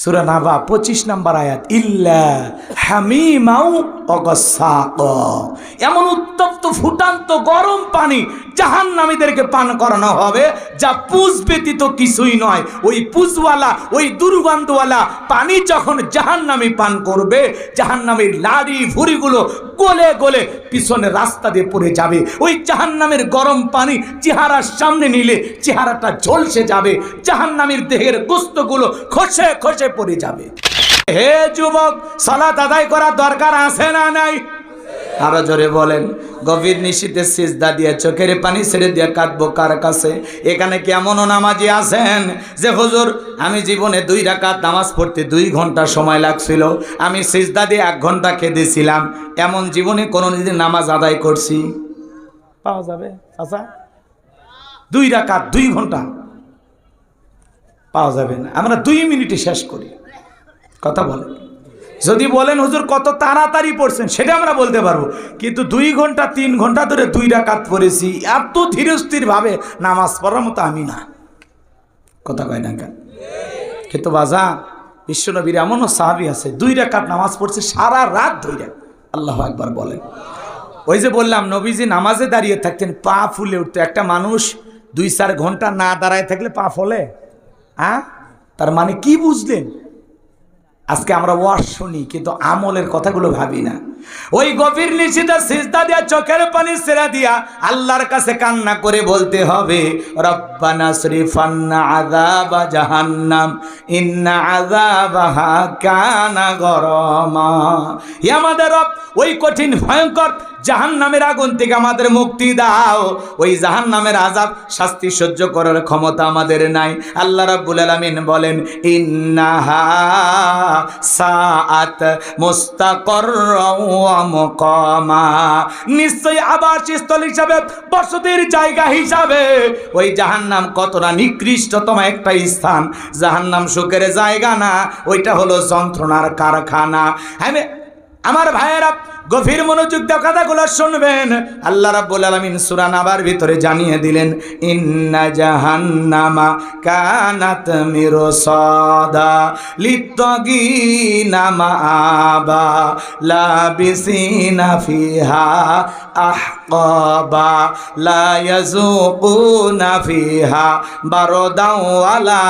সুরা নাবা, পঁচিশ নাম্বার আয়াত, ইল্লা হামিমাউ এমন উত্তপ্ত, ফুটান্ত, গরম পানি জাহান নামীদেরকে পান করানো হবে, যা পুজ ব্যতীত কিছুই নয়। ওই পুজওয়ালা, ওই দুর্গন্ধওয়ালা পানি যখন জাহান নামী পান করবে জাহান নামের লাড়ি ভুড়িগুলো গলে গলে পিছনে রাস্তা দিয়ে পড়ে যাবে। ওই জাহান নামের গরম পানি চেহারার সামনে নিলে চেহারাটা ঝলসে যাবে। জাহান নামের দেহের গোস্তগুলো খসে খসে পড়ে যাবে। হে যুবক, সালাত আদায় করার দরকার আছে না নাই? আরও জোরে বলেন, গভীর নিশীতে সিজদা দিয়ে চোখের পানি ছেড়ে দিয়ে কাঁদবো কার কাছে? এখানে কেমনও নামাজি আছেন? যে হুজুর, আমি জীবনে দুই রাকাত নামাজ পড়তে দুই ঘণ্টা সময় লাগছিল। আমি সিজদা দিয়ে এক ঘণ্টা খেতেছিলাম এমন জীবনে কোনো দিন নামাজ আদায় করছি? পাওয়া যাবে আচ্ছা দুই রাকাত, দুই ঘণ্টা। পাওয়া যাবে না। আমরা দুই মিনিটে শেষ করি। কথা বলেন। যদি বলেন, হুজুর, কত তাড়াতাড়ি পড়ছেন? সেটা আমরা বলতে পারব। কিন্তু দুই ঘণ্টা, তিন ঘণ্টা ধরে দুই রাকাত পড়েছি। এত ধীরস্থির ভাবে নামাজ পড়ার মতো আমি না। কথা কয় না কেন? কিন্তু বাজা বিশ্বনবীর এমনও সাহাবি আছে, দুই রাকাত নামাজ পড়ছে সারা রাত ধরে আল্লাহ একবার বলেন। ওই যে বললাম, নবীজি নামাজে দাঁড়িয়ে থাকতেন, পা ফুলে উঠতো। একটা মানুষ দুই চার ঘণ্টা না দাঁড়ায় থাকলে পা ফলে? হ্যাঁ? তার মানে কি বুঝলেন? আজকে আমরা ওয়াজ শুনি কিন্তু আমলের কথাগুলো ভাবি না। ওই গভীর নিশিতে সিজদা দিয়া, চোখের পানি সেরা দিয়া আল্লাহর কাছে কান্না করে বলতে হবে, রব্বানা শরীফান্না আযাবা জাহান্নাম, ইন্না আযাবাহা কানা গরমা। হে আমাদের রব, ওই কঠিন, ভয়ঙ্কর জাহান নামের আগুন থেকে আমাদের মুক্তি দাও। ওই জাহান নামের আজাব শাস্তি সহ্য করার ক্ষমতা আমাদের নাই। আল্লাহ রাব্বুল আলামিন বলেন, ইন্নাহা সাআত মুস্তাকাররাও মুকামা নিশ্চয়ই আবাসস্থল হিসাবে, বসতির জায়গা হিসাবে। ওই জাহান্নাম কতটা নিকৃষ্টতম একটা স্থান। জাহান্নাম সুখের জায়গা না, ওইটা হলো যন্ত্রণার কারখানা। আমি আমার ভাইয়েরা, গভীর মনোযোগ দিয়ে কথাগুলো শুনবেন। আল্লাহ রাব্বুল আলামিন সূরা নাবার ভিতরে জানিয়ে দিলেন, ইন্না জাহান্নামা কানাত মিরসাদা লিত্তাগিনা মাআবা লাবিসিনা ফিহা আহকাবা লা ইয়াযুকুনা ফিহা বারদাও ওয়ালা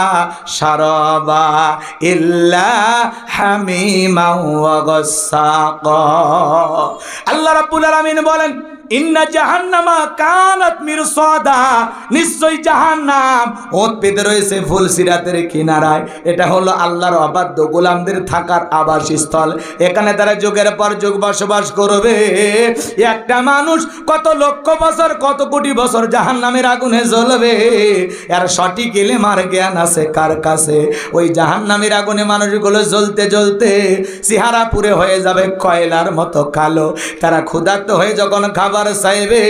শারাবা ইল্লা হামিমা ওয়া গাসসাকা আল্লাহ রাব্বুল আলামিন বলেন ইন্না পেতে রয়েছে সিরাতের কিনারায়। এটা হলো অবাধ্য গোলামদের থাকার আবাসস্থল। এখানে তারা যুগের পর বসবাস করবে। একটা মানুষ কত লক্ষ বছর, কত কোটি বছর জাহান্নামের আগুনে জ্বলবে? এর সঠিক এলে মার জ্ঞান আছে কার কাছে? ওই জাহান্নামের আগুনে মানুষগুলো জ্বলতে জ্বলতে চেহারা পুরে হয়ে যাবে কয়লার মতো কালো। তারা ক্ষুধার্ত হয়ে যখন খাবার চাইবে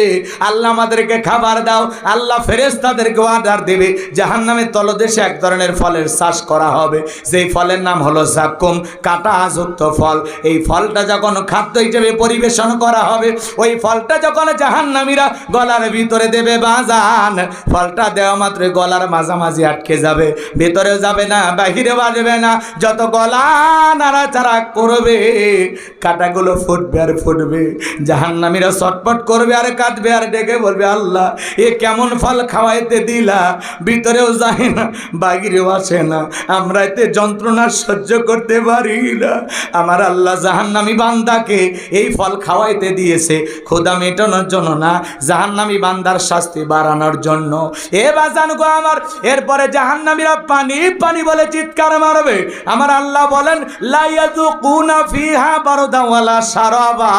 আল্লাহ আমাদেরকে খাবার দাও, আল্লাহ ফেরেস তাদেরকে অর্ডার দেবে। জাহান নামের তলদেশে এক ধরনের ফলের চাষ করা হবে। যেই ফলের নাম হলো জাকুম কাটা যুক্ত ফল। এই ফলটা যখন খাদ্য হিসেবে পরিবেশন করা হবে, ওই ফলটা যখন জাহান্নামীরা গলার ভিতরে দেবে বাজান, ফলটা দেওয়া মাত্র গলার মাঝামাঝি আটকে যাবে। ভেতরেও যাবে না বাহিরে বাজবে না। যত গলা নাড়াচাড়া করবে, কাটাগুলো ফুটবে আর ফুটবে। জাহান্নামীরা চটপট করবে আর কাটবে আর ডেকে বলবে, আল্লাহ, এ কেমন ফল খাওয়াইতে দিলা? ভিতরেও যায় না, বাহিরেও আসে না। আমরা এতে যন্ত্রণা সহ্য করতে পারি না। আমার আল্লাহ জাহান্নামী বান্দাকে এই ফল খাওয়াইতে দিয়েছে। ক্ষুদা মেটানোর জন্য না, জাহান্নামী বান্দার শাস্তি বাড়ানোর জন্য। এ বাজান গো আমার, এরপরে জাহান্নামীরা পানি পানি বলে চিৎকার মারবে। আমার আল্লাহ বলেন লাইয়াতু কুনা ফিহা বারদা ওয়ালা সারাবা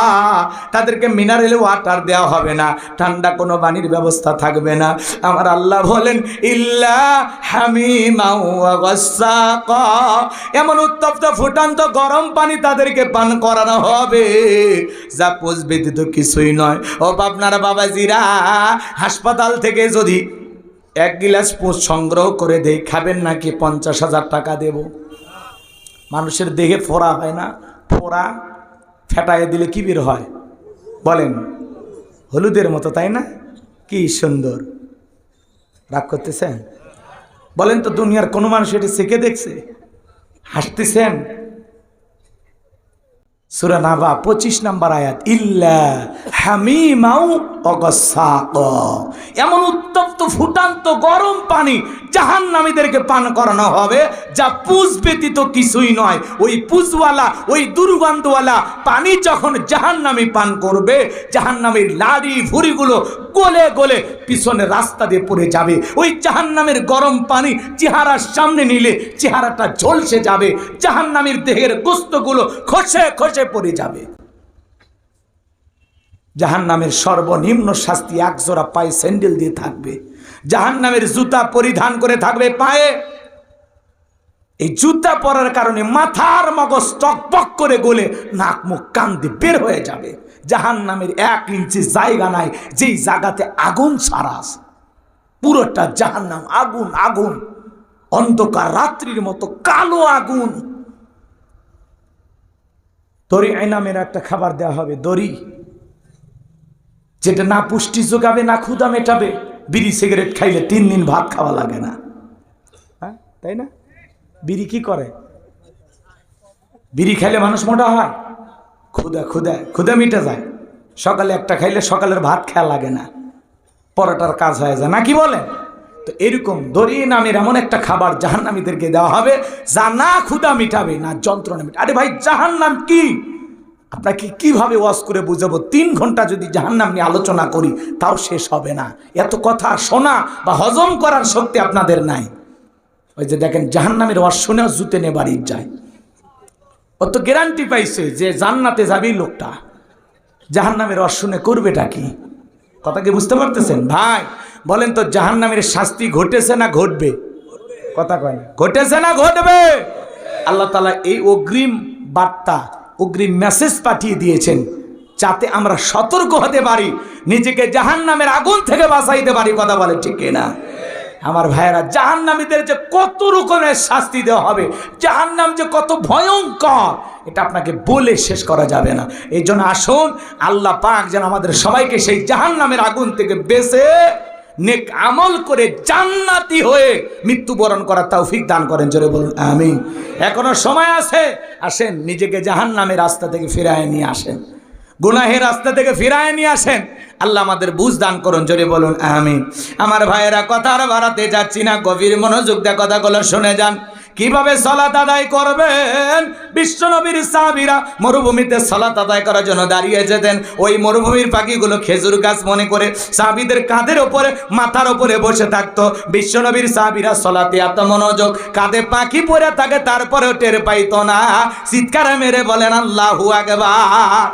তাদেরকে মিনারেল ওয়াটার দেওয়া হবে না। ঠান্ডা কোনো পানির ব্যবস্থা থাকবে না। আমার আল্লাহ বলেন এমন উত্তপ্ত ফুটান্ত গরম পানি তাদেরকে পান করানো হবে। যা পোষ ব্যতীত কিছুই নয়। ও আপনার বাবাজিরা, হাসপাতাল থেকে যদি এক গিলাস পোষ সংগ্রহ করে দেই, খাবেন নাকি? পঞ্চাশ হাজার টাকা দেব। মানুষের দেহে ফোড়া হয় না? ফোড়া ফেটায় দিলে কি বের হয়? বলেন। হলুদের মতো, তাই না? কি সুন্দর। রাগ করতেছেন? বলেন তো, দুনিয়ার কোনো মানুষ এটি শিখে দেখছে? হাসতেছেন? সুরা নাবা, পঁচিশ নাম্বার আয়াত, ইল্লা হামিমাউ অগসাক এমন উত্তপ্ত, ফুটান্ত, গরম পানি জাহান নামীদেরকে পান করানো হবে, যা পুষ ব্যতীত কিছুই নয়। ওই পুষওয়ালা ওই দুর্গন্ধওয়ালা পানি যখন জাহান নামী পান করবে জাহান নামের লাড়ি ভুড়িগুলো গলে গলে পিছনে রাস্তা দিয়ে পড়ে যাবে। ওই জাহান নামের গরম পানি চেহারার সামনে নিলে চেহারাটা ঝলসে যাবে জাহান নামের দেহের গোস্তগুলো খসে খসে পড়ে যাবে। জাহান নামের সর্বনিম্ন শাস্তি একজোড়া পায়ে স্যান্ডেল দিয়ে থাকবে। জাহান নামের জুতা পরিধান করে থাকবে পায়ে। এই জুতা পরার কারণে মাথার মগজ টকপক করে গলে নাক মুখ কান্দি বের হয়ে যাবে। জাহান নামের এক ইঞ্চি জায়গা নাই, যেই জায়গাতে আগুন আছে। পুরোটা জাহান নাম আগুন আগুন। অন্ধকার রাত্রির মতো কালো আগুন। দড়ি আইনামের একটা খাবার দেওয়া হবে, দড়ি। যেটা না পুষ্টি যোগাবে না ক্ষুদা মেটাবে বিড়ি সিগারেট খাইলে তিন দিন ভাত খাওয়া লাগে না। হ্যাঁ তাই না? বিড়ি কি করে? বিড়ি খাইলে মানুষ মোটা হয়। ক্ষুদা ক্ষুদা ক্ষুদা মিটে যায়। সকালে একটা খাইলে সকালের ভাত খাওয়া লাগে না। পরোটার কাজ হয়ে যায়। না কি বলেন? তো এরকম দড়িয়ে নামের এমন একটা খাবার জাহান্নামীদেরকে দেওয়া হবে যা না ক্ষুদা মিটাবে না যন্ত্রণা মিটাবে। আরে ভাই জাহান্নাম কি? আপনাকে কীভাবে ওয়াজ করে বুঝাবো? তিন ঘণ্টা যদি জাহান্নাম নিয়ে আলোচনা করি তাও শেষ হবে না। এত কথা শোনা বা হজম করার শক্তি আপনাদের নাই। ওই যে দেখেন জাহান্নামের ওয়াজ শুনেও জুতে নিয়ে বাড়ির যায় ও তো গ্যারান্টি পাইছে যে জান্নাতে যাবেই লোকটা। জাহান্নামের ওয়াজ শুনে করবেটা কি? কথা কি বুঝতে পারতেছেন? ভাই বলেন তো জাহান্নামের শাস্তি ঘটেছে না ঘটবে? কথা কয় না। ঘটেছে না ঘটবে? আল্লাহ তালা এই অগ্রিম বার্তা অগ্রিম মেসেজ পাঠিয়ে দিয়েছেন, যাতে আমরা সতর্ক হতে পারি, নিজেকে জাহান নামের আগুন থেকে বাঁচাইতে পারি, কথা বলে ঠিক না আমার ভাইয়েরা, জাহান্নামীদের যে কত রকমের শাস্তি দেওয়া হবে, জাহান্নাম যে কত ভয়ঙ্কর, এটা আপনাকে বলে শেষ করা যাবে না। এই জন্য আসুন, আল্লাহ পাক যেন আমাদের সবাইকে সেই জাহান্নামের আগুন থেকে বেঁচে নেক আমল করে জান্নাতি হয়ে মৃত্যুবরণ করার তৌফিক দান করেন। জোরে বলুন আমি এখনও সময় আছে, আসেন, নিজেকে জাহান নামে রাস্তা থেকে ফিরায় নিয়ে আসেন। গুনাহে রাস্তা থেকে ফিরায় নিয়ে আসেন। আল্লাহ আমাদের বুঝ দান করুন, জোরে বলুন আমি আমার ভাইয়েরা কথা আর বাড়াতে যাচ্ছি না, গভীর মনোযোগ দিয়ে কথাগুলো শুনে যান। কীভাবে সলাত আদায় করবেন? বিশ্বনবীর সাহাবীরা মরুভূমিতে সলাত আদায় করার জন্য দাঁড়িয়ে যেতেন। ওই মরুভূমির পাখিগুলো খেজুর গাছ মনে করে সাহাবীদের কাঁধের ওপরে, মাথার ওপরে বসে থাকতো। বিশ্বনবীর সাহাবীরা সলাতে এত মনোযোগ, কাঁধে পাখি পরে থাকে, তারপরেও টের পাইতো না। চিৎকারে মেরে বলেন, আল্লাহু আকবার।